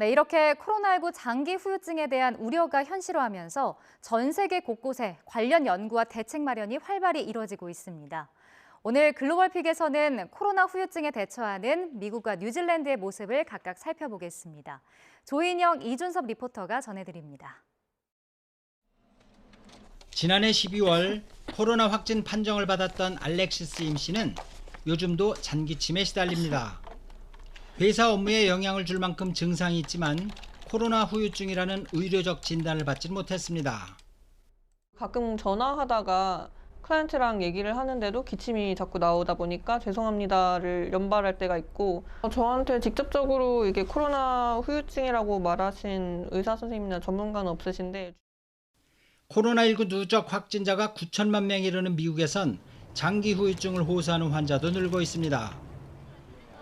네, 이렇게 코로나19 장기 후유증에 대한 우려가 현실화하면서 전 세계 곳곳에 관련 연구와 대책 마련이 활발히 이뤄지고 있습니다. 오늘 글로벌 픽에서는 코로나 후유증에 대처하는 미국과 뉴질랜드의 모습을 각각 살펴보겠습니다. 조인영, 이준섭 리포터가 전해드립니다. 지난해 12월 코로나 확진 판정을 받았던 알렉시스 임 씨는 요즘도 잔기침에 시달립니다. 회사 업무에 영향을 줄 만큼 증상이 있지만 코로나 후유증이라는 의료적 진단을 받지 못했습니다. 가끔 전화하다가 클라이언트랑 얘기를 하는데도 기침이 자꾸 나오다 보니까 죄송합니다를 연발할 때가 있고 저한테 직접적으로 이게 코로나 후유증이라고 말하신 의사 선생님이나 전문가는 없으신데 코로나19 누적 확진자가 9천만 명에 이르는 미국에선 장기 후유증을 호소하는 환자도 늘고 있습니다.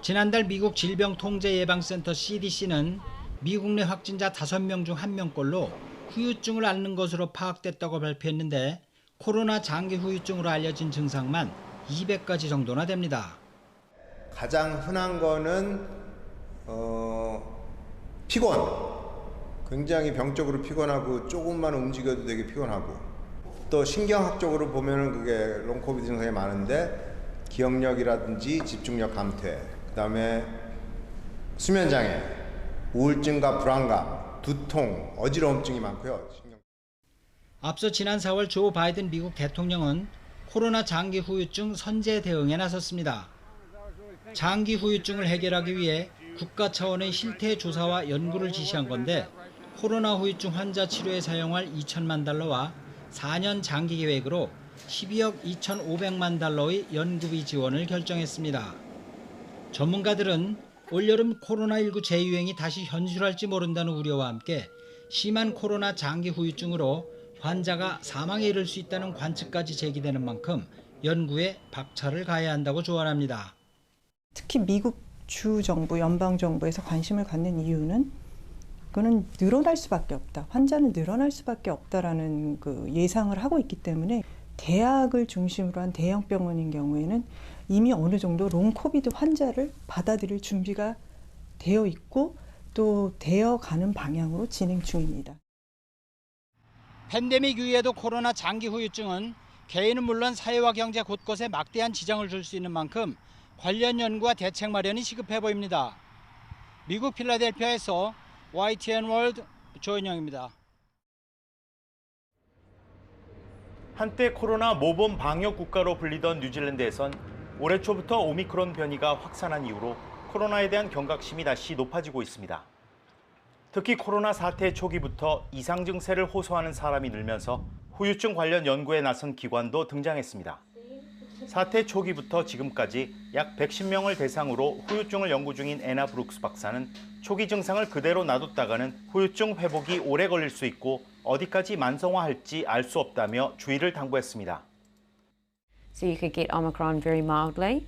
지난달 미국 질병통제예방센터 CDC는 미국 내 확진자 5명 중 1명꼴로 후유증을 앓는 것으로 파악됐다고 발표했는데 코로나 장기 후유증으로 알려진 증상만 200가지 정도나 됩니다. 가장 흔한 거는 어, 피곤. 굉장히 병적으로 피곤하고 조금만 움직여도 되게 피곤하고 또 신경학적으로 보면은 그게 롱 코비드 증상이 많은데 기억력이라든지 집중력 감퇴, 그다음에 수면 장애, 우울증과 불안감, 두통, 어지러움증이 많고요. 신경- 앞서 지난 4월 조 바이든 미국 대통령은 코로나 장기 후유증 선제 대응에 나섰습니다. 장기 후유증을 해결하기 위해 국가 차원의 실태 조사와 연구를 지시한 건데 코로나 후유증 환자 치료에 사용할 2천만 달러와 4년 장기 계획으로 12억 2,500만 달러의 연구비 지원을 결정했습니다. 전문가들은 올여름 코로나19 재유행이 다시 현실할지 모른다는 우려와 함께 심한 코로나 장기 후유증으로 환자가 사망에 이를 수 있다는 관측까지 제기되는 만큼 연구에 박차를 가해야 한다고 조언합니다. 특히 미국 주 정부, 연방 정부에서 관심을 갖는 이유는 그거는 늘어날 수밖에 없다. 환자는 늘어날 수밖에 없다라는 그 예상을 하고 있기 때문에 대학을 중심으로 한 대형 병원인 경우에는 이미 어느 정도 롱 코비드 환자를 받아들일 준비가 되어 있고 또 되어 가는 방향으로 진행 중입니다. 팬데믹 이후에도 코로나 장기 후유증은 개인은 물론 사회와 경제 곳곳에 막대한 지장을 줄 수 있는 만큼 관련 연구와 대책 마련이 시급해 보입니다. 미국 필라델피아에서 YTN 월드 조인영입니다. 한때 코로나 모범 방역 국가로 불리던 뉴질랜드에선 올해 초부터 오미크론 변이가 확산한 이후로 코로나에 대한 경각심이 다시 높아지고 있습니다. 특히 코로나 사태 초기부터 이상 증세를 호소하는 사람이 늘면서 후유증 관련 연구에 나선 기관도 등장했습니다. 사태 초기부터 지금까지 약 110명을 대상으로 후유증을 연구 중인 애나 브룩스 박사는 초기 증상을 그대로 놔뒀다가는 후유증 회복이 오래 걸릴 수 있고 어디까지 만성화할지 알 수 없다며 주의를 당부했습니다. So you could get Omicron very mildly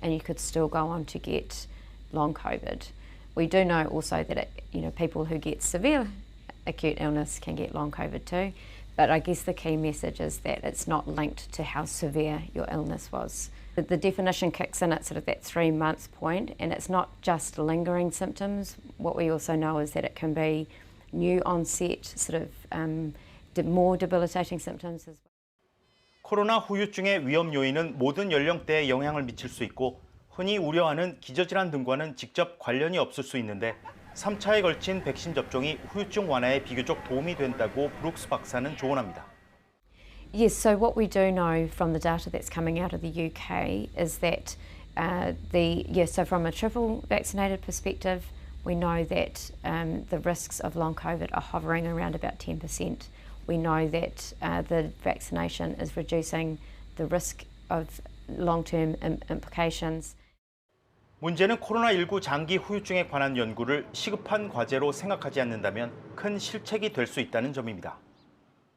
and you could still go on to get long COVID. We do know also that it, you know people who get severe acute illness can get long COVID too. But I guess the key message is that it's not linked to how severe your illness was. The, the definition kicks in at sort of that three month point, and it's not just lingering symptoms. What we also know is that it can be new onset, sort of um, more debilitating symptoms as well. 코로나 후유증의 위험 요인은 모든 연령대에 영향을 미칠 수 있고 흔히 우려하는 기저질환 등과는 직접 관련이 없을 수 있는데 3차에 걸친 백신 접종이 후유증 완화에 비교적 도움이 된다고 브룩스 박사는 조언합니다. Yes, so what we do know from the data that's coming out of the UK is that uh, the yes, so from a triple vaccinated perspective, we know that um, the risks of long COVID are hovering around about 10%. We know that uh, the vaccination is reducing the risk of long term Im- implications. 문제는 코로나19 장기 후유증에 관한 연구를 시급한 과제로 생각하지 않는다면 큰 실책이 될 수 있다는 점입니다.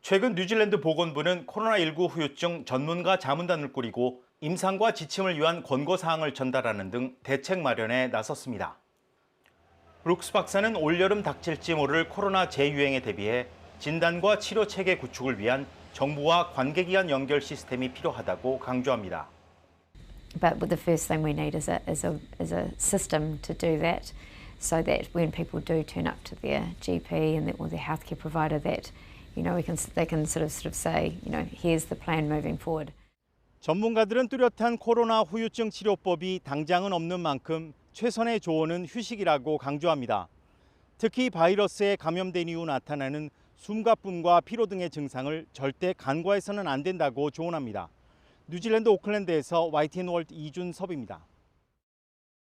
최근 뉴질랜드 보건부는 코로나19 후유증 전문가 자문단을 꾸리고 임상과 지침을 위한 권고 사항을 전달하는 등 대책 마련에 나섰습니다. 브룩스 박사는 올여름 닥칠지 모를 코로나 재유행에 대비해 진단과 치료 체계 구축을 위한 정부와 관계기관 연결 시스템이 필요하다고 강조합니다. But the first thing we need is a, is a, is a system to do that. so that when people do turn up to their GP and their, or their healthcare provider, that you know we can they can sort of sort of say, you know, here's the plan moving forward. 전문가들은 뚜렷한 코로나 후유증 치료법이 당장은 없는 만큼 최선의 조언은 휴식이라고 강조합니다. 특히 바이러스에 감염된 이후 나타나는 숨가쁨과 피로 등의 증상을 절대 간과해서는 안 된다고 조언합니다. 뉴질랜드 오클랜드에서 YTN 월드 이준섭입니다.